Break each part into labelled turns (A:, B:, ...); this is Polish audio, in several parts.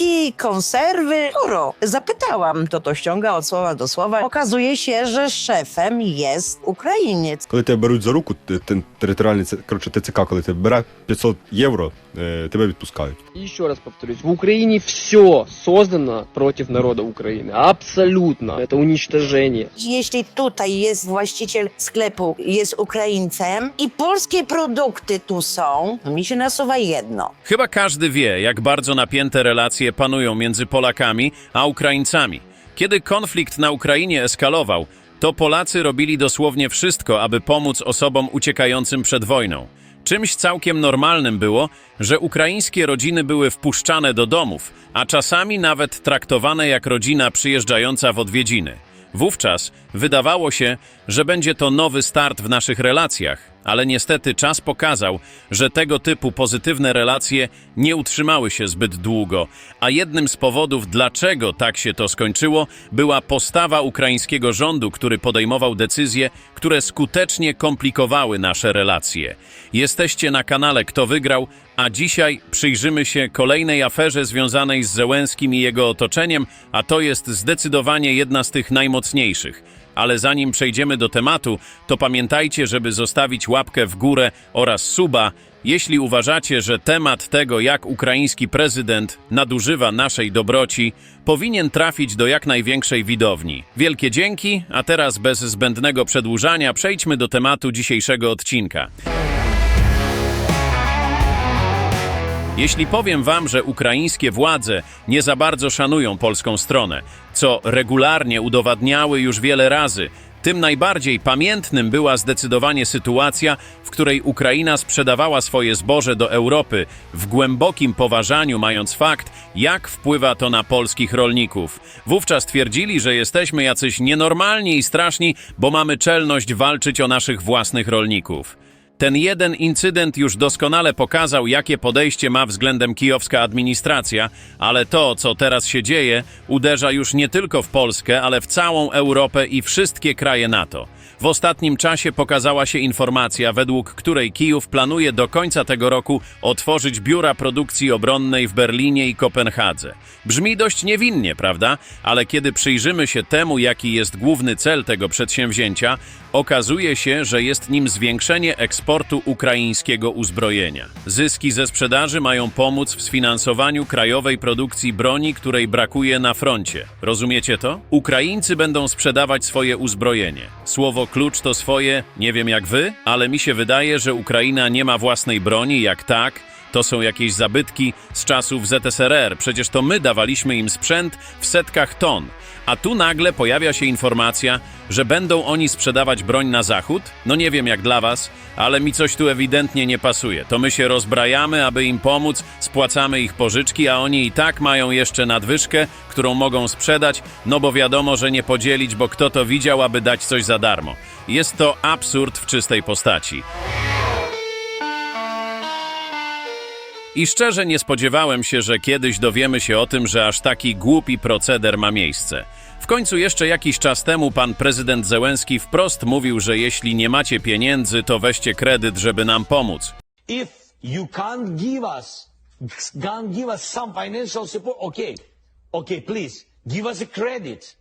A: Cukierki, konserwy, euro. Zapytałam, to to ściąga od słowa do słowa. Okazuje się, że szefem jest Ukrainiec.
B: Коли тебе беруть за руку, те- те- територіальний це- коротше, ТЦК, коли тебе бере 500 євро, е, тебе відпускають.
C: И еще раз повторюсь, в Украине все создано против народа Украины. Абсолютно. Это уничтожение.
A: Jeśli tutaj jest właściciel sklepu, jest Ukraińcem i polskie produkty tu są, to mi się nasuwa jedno.
D: Chyba każdy wie, jak bardzo napięte relacje panują między Polakami a Ukraińcami. Kiedy konflikt na Ukrainie eskalował, to Polacy robili dosłownie wszystko, aby pomóc osobom uciekającym przed wojną. Czymś całkiem normalnym było, że ukraińskie rodziny były wpuszczane do domów, a czasami nawet traktowane jak rodzina przyjeżdżająca w odwiedziny. Wówczas wydawało się, że będzie to nowy start w naszych relacjach, ale niestety czas pokazał, że tego typu pozytywne relacje nie utrzymały się zbyt długo, a jednym z powodów, dlaczego tak się to skończyło, była postawa ukraińskiego rządu, który podejmował decyzje, które skutecznie komplikowały nasze relacje. Jesteście na kanale Kto Wygrał, a dzisiaj przyjrzymy się kolejnej aferze związanej z Zełenskim i jego otoczeniem, a to jest zdecydowanie jedna z tych najmocniejszych. Ale zanim przejdziemy do tematu, to pamiętajcie, żeby zostawić łapkę w górę oraz suba, jeśli uważacie, że temat tego, jak ukraiński prezydent nadużywa naszej dobroci, powinien trafić do jak największej widowni. Wielkie dzięki, a teraz bez zbędnego przedłużania przejdźmy do tematu dzisiejszego odcinka. Jeśli powiem wam, że ukraińskie władze nie za bardzo szanują polską stronę, co regularnie udowadniały już wiele razy, tym najbardziej pamiętnym była zdecydowanie sytuacja, w której Ukraina sprzedawała swoje zboże do Europy w głębokim poważaniu, mając fakt, jak wpływa to na polskich rolników. Wówczas twierdzili, że jesteśmy jacyś nienormalni i straszni, bo mamy czelność walczyć o naszych własnych rolników. Ten jeden incydent już doskonale pokazał, jakie podejście ma względem kijowska administracja, ale to, co teraz się dzieje, uderza już nie tylko w Polskę, ale w całą Europę i wszystkie kraje NATO. W ostatnim czasie pokazała się informacja, według której Kijów planuje do końca tego roku otworzyć biura produkcji obronnej w Berlinie i Kopenhadze. Brzmi dość niewinnie, prawda? Ale kiedy przyjrzymy się temu, jaki jest główny cel tego przedsięwzięcia, okazuje się, że jest nim zwiększenie eksportu ukraińskiego uzbrojenia. Zyski ze sprzedaży mają pomóc w sfinansowaniu krajowej produkcji broni, której brakuje na froncie. Rozumiecie to? Ukraińcy będą sprzedawać swoje uzbrojenie. Słowo klucz to swoje, nie wiem jak wy, ale mi się wydaje, że Ukraina nie ma własnej broni, jak tak, to są jakieś zabytki z czasów ZSRR. Przecież to my dawaliśmy im sprzęt w setkach ton. A tu nagle pojawia się informacja, że będą oni sprzedawać broń na zachód? No nie wiem jak dla was, ale mi coś tu ewidentnie nie pasuje. To my się rozbrajamy, aby im pomóc, spłacamy ich pożyczki, a oni i tak mają jeszcze nadwyżkę, którą mogą sprzedać, no bo wiadomo, że nie podzielić, bo kto to widział, aby dać coś za darmo. Jest to absurd w czystej postaci. I szczerze nie spodziewałem się, że kiedyś dowiemy się o tym, że aż taki głupi proceder ma miejsce. W końcu jeszcze jakiś czas temu pan prezydent Zełenski wprost mówił, że jeśli nie macie pieniędzy, to weźcie kredyt, żeby nam pomóc.
E: if you can't give us can't give us some financial support okay okay please give us a credit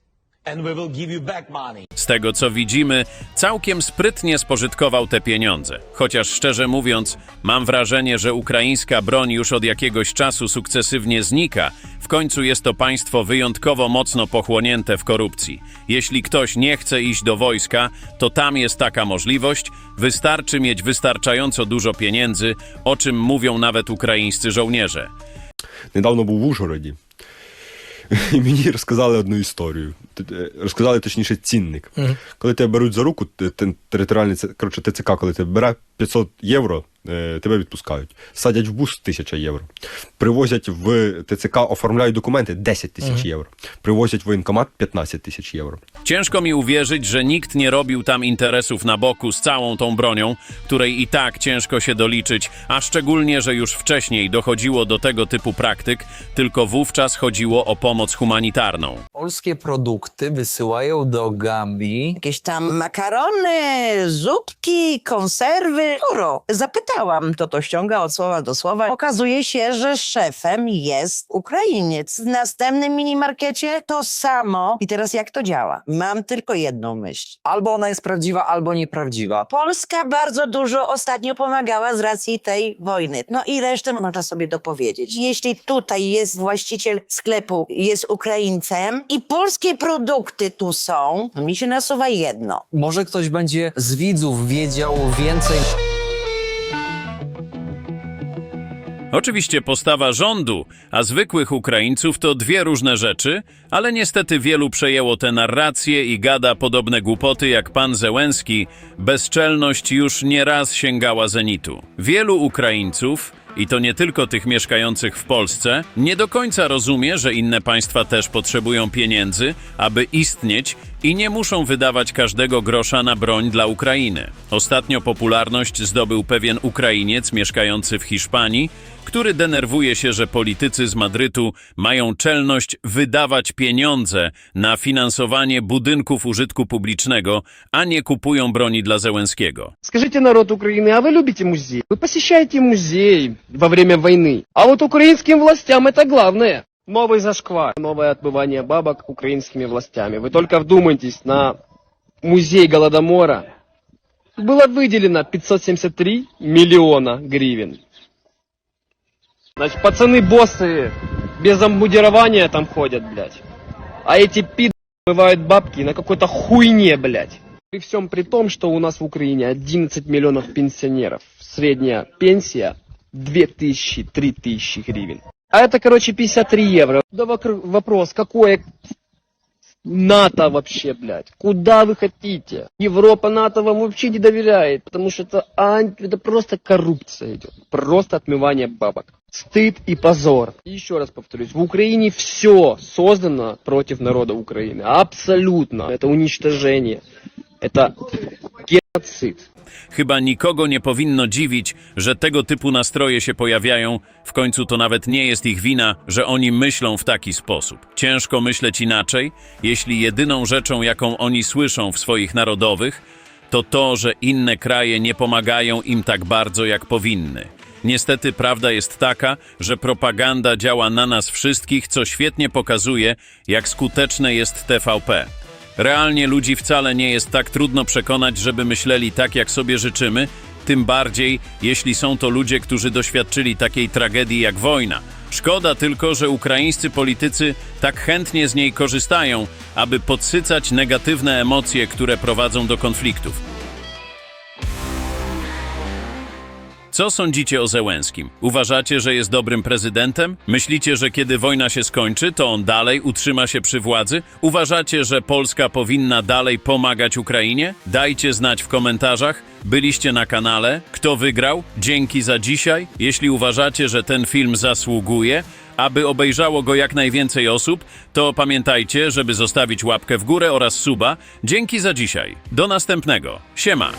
D: z tego co widzimy, całkiem sprytnie spożytkował te pieniądze. Chociaż szczerze mówiąc, mam wrażenie, że ukraińska broń już od jakiegoś czasu sukcesywnie znika. W końcu jest to państwo wyjątkowo mocno pochłonięte w korupcji. Jeśli ktoś nie chce iść do wojska, to tam jest taka możliwość. Wystarczy mieć wystarczająco dużo pieniędzy, o czym mówią nawet ukraińscy żołnierze.
B: Niedawno był w Użgorodzie. і мені розказали одну історію. Т- е, Розказали точніше цінник. Коли тебе беруть за руку, те- те- територіальний це- коротше, ТЦК, коли тебе бере 500 євро, е, тебе відпускають. Садять в бус 1000 євро. Привозять в ТЦК, оформляють документи 10 тисяч євро. Привозять в воєнкомат 15 тисяч євро.
D: Ciężko mi uwierzyć, że nikt nie robił tam interesów na boku z całą tą bronią, której i tak ciężko się doliczyć, a szczególnie, że już wcześniej dochodziło do tego typu praktyk, tylko wówczas chodziło o pomoc humanitarną.
F: Polskie produkty wysyłają do Gambii.
A: Jakieś tam makarony, zupki, konserwy. Kuro, zapytałam, to to ściąga od słowa do słowa. Okazuje się, że szefem jest Ukrainiec. W następnym minimarkecie to samo. I teraz jak to działa? Mam tylko jedną myśl.
F: Albo ona jest prawdziwa, albo nieprawdziwa.
A: Polska bardzo dużo ostatnio pomagała z racji tej wojny. No i resztę można sobie dopowiedzieć. Jeśli tutaj jest właściciel sklepu, jest Ukraińcem i polskie produkty tu są, to mi się nasuwa jedno.
F: Może ktoś będzie z widzów wiedział więcej.
D: Oczywiście postawa rządu, a zwykłych Ukraińców to dwie różne rzeczy, ale niestety wielu przejęło tę narrację i gada podobne głupoty jak pan Zełenski. Bezczelność już nieraz sięgała zenitu. Wielu Ukraińców, i to nie tylko tych mieszkających w Polsce, nie do końca rozumie, że inne państwa też potrzebują pieniędzy, aby istnieć i nie muszą wydawać każdego grosza na broń dla Ukrainy. Ostatnio popularność zdobył pewien Ukrainiec mieszkający w Hiszpanii, który denerwuje się, że politycy z Madrytu mają czelność wydawać pieniądze na finansowanie budynków użytku publicznego, a nie kupują broni dla Zełenskiego.
C: Скажите, народ Украины, а вы любите музей? Вы посещаете музей во время войны. А вот украинским властям это главное. Новый зашквар, новое отбывание бабок украинскими властями. Вы только вдумайтесь, на музей Голодомора было выделено 573 миллиона гривен. Значит, пацаны-боссы без обмундирования там ходят, блядь. А эти пи*** бывают бабки на какой-то хуйне, блядь. При всем при том, что у нас в Украине 11 миллионов пенсионеров, средняя пенсия 2000-3000 гривен. А это, короче, 53 евро. Да вопрос, какое НАТО вообще, блядь? Куда вы хотите? Европа НАТО вам вообще не доверяет, потому что это, это просто коррупция идет. Просто отмывание бабок. Стыд и позор. И еще раз повторюсь, в Украине все создано против народа Украины. Абсолютно. Это уничтожение. Это геноцид.
D: Chyba nikogo nie powinno dziwić, że tego typu nastroje się pojawiają. W końcu to nawet nie jest ich wina, że oni myślą w taki sposób. Ciężko myśleć inaczej, jeśli jedyną rzeczą, jaką oni słyszą w swoich narodowych, to to, że inne kraje nie pomagają im tak bardzo, jak powinny. Niestety prawda jest taka, że propaganda działa na nas wszystkich, co świetnie pokazuje, jak skuteczne jest TVP. Realnie ludzi wcale nie jest tak trudno przekonać, żeby myśleli tak, jak sobie życzymy, tym bardziej, jeśli są to ludzie, którzy doświadczyli takiej tragedii jak wojna. Szkoda tylko, że ukraińscy politycy tak chętnie z niej korzystają, aby podsycać negatywne emocje, które prowadzą do konfliktów. Co sądzicie o Zełenskim? Uważacie, że jest dobrym prezydentem? Myślicie, że kiedy wojna się skończy, to on dalej utrzyma się przy władzy? Uważacie, że Polska powinna dalej pomagać Ukrainie? Dajcie znać w komentarzach. Byliście na kanale. Kto wygrał? Dzięki za dzisiaj. Jeśli uważacie, że ten film zasługuje, aby obejrzało go jak najwięcej osób, to pamiętajcie, żeby zostawić łapkę w górę oraz suba. Dzięki za dzisiaj. Do następnego. Siema.